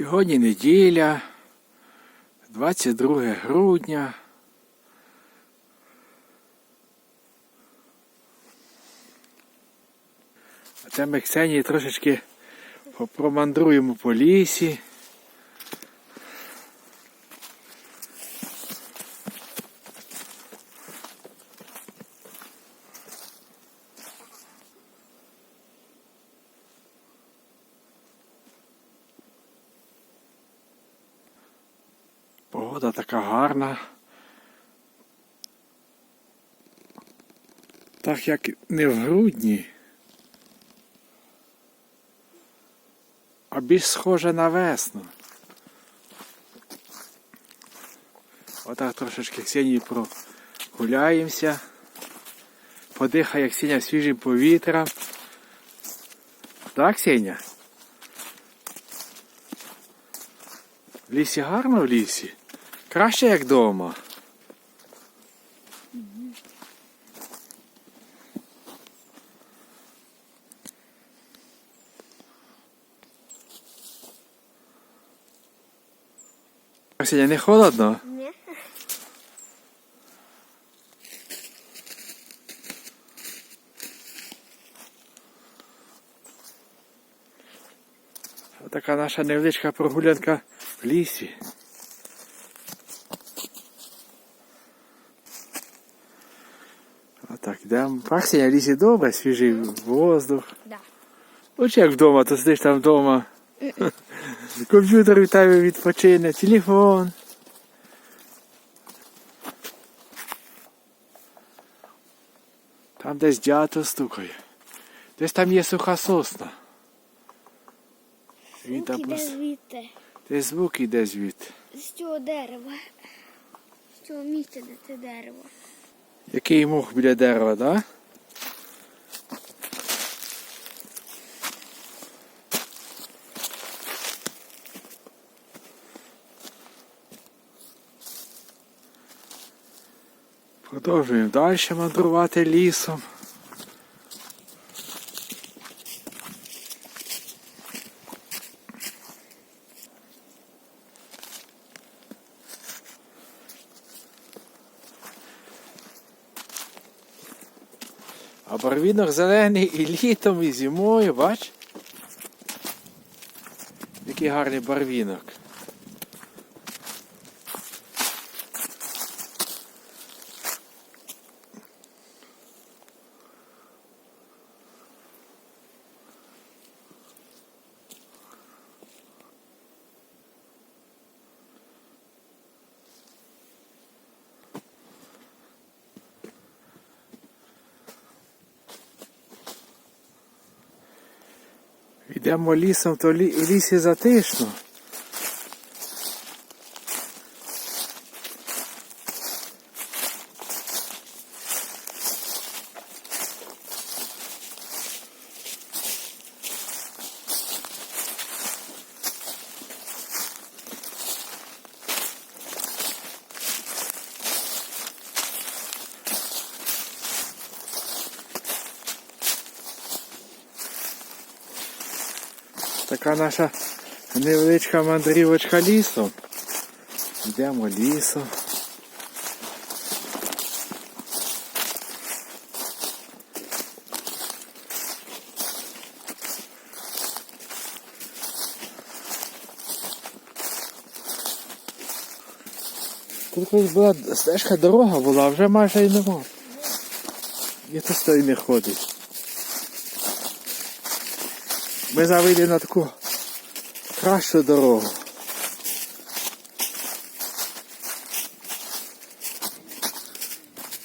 Сьогодні неділя, 22 грудня. А це ми Ксенії трошечки промандруємо по лісі. Погода така гарна. Так як не в грудні, а більш схоже на весну. Отак трошечки Ксенії прогуляємося. Подихає Ксеня свіжим повітрям. Так, Ксеня? В лісі гарно в лісі? Краще як вдома. Ксеня, не холодно? Ні. Така наша невеличка прогулянка в лісі. Отак, йдемо. Пахся в лісі добре, свіжий воздух. Да. Лучше як вдома, то сидиш там вдома. Комп'ютер від тебе відпочине, телефон. Там десь дятел стукає. Десь там є суха сосна. Він там просто... звідти. Десь звук іде звідти. З цього дерева. З цього місця, де це дерево. Який мух біля дерева, да? Продовжуємо далі мандрувати лісом. А барвінок зелений і літом, і зимою, бач? Який гарний барвінок. Йдемо лісом, то лі... лісі затишно. Така наша невеличка мандрівочка лісом. Йдемо лісом. Тут колись була стежка дорога була, а вже майже і нема. І тут і не ходить. Ми завели на таку кращу дорогу.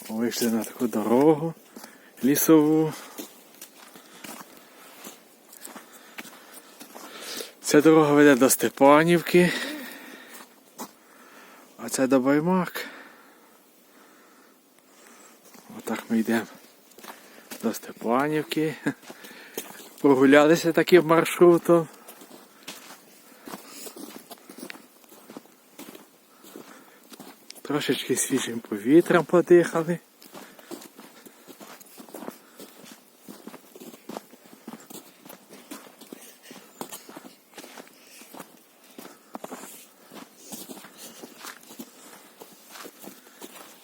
Вийшли на таку дорогу лісову. Ця дорога веде до Степанівки. А це до Баймак. Отак ми йдемо до Степанівки прогулялися таким маршрутом. Трошечки свіжим повітрям подихали.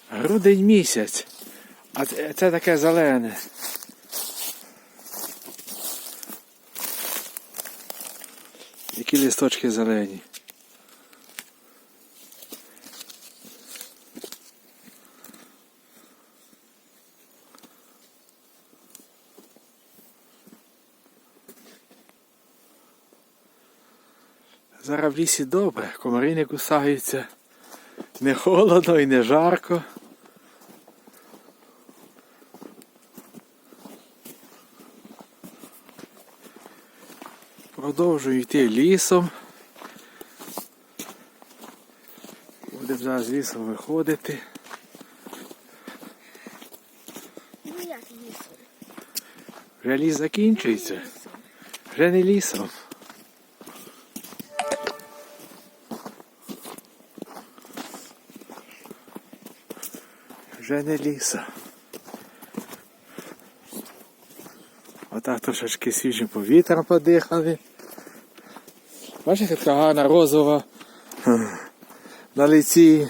Грудень місяць, а це, це таке зелене. Які листочки зелені. Зараз в лісі добре, комари не кусаються. Не холодно і не жарко. Продовжую йти лісом. Будемо зараз з лісом виходити. Ну як лісом? Вже ліс закінчується. Вже не лісом. Вже не лісом. Отак трошечки свіжим повітрям подихали. Бачите, така гарна розова на лиці.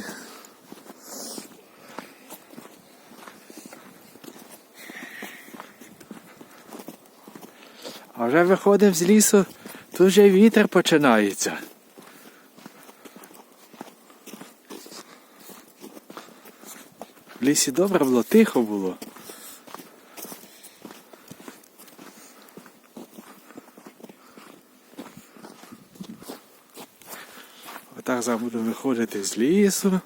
А вже виходимо з лісу, тут вже вітер починається. В лісі добре було, тихо було. Отак зараз будемо виходити з лісу.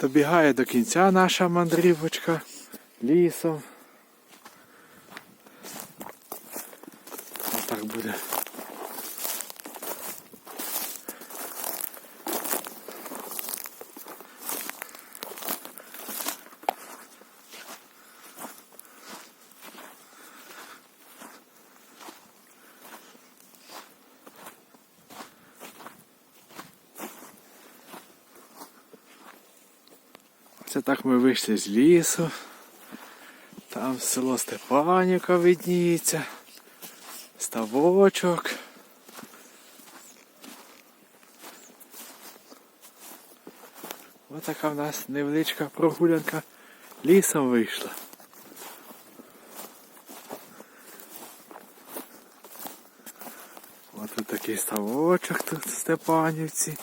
Добігає до кінця наша мандрівочка лісом. Отак буде. Це так ми вийшли з лісу. Там село Степанівка видніється. Ставочок. Ось така в нас невеличка прогулянка лісом вийшла. Ось тут такий ставочок тут в Степанівці.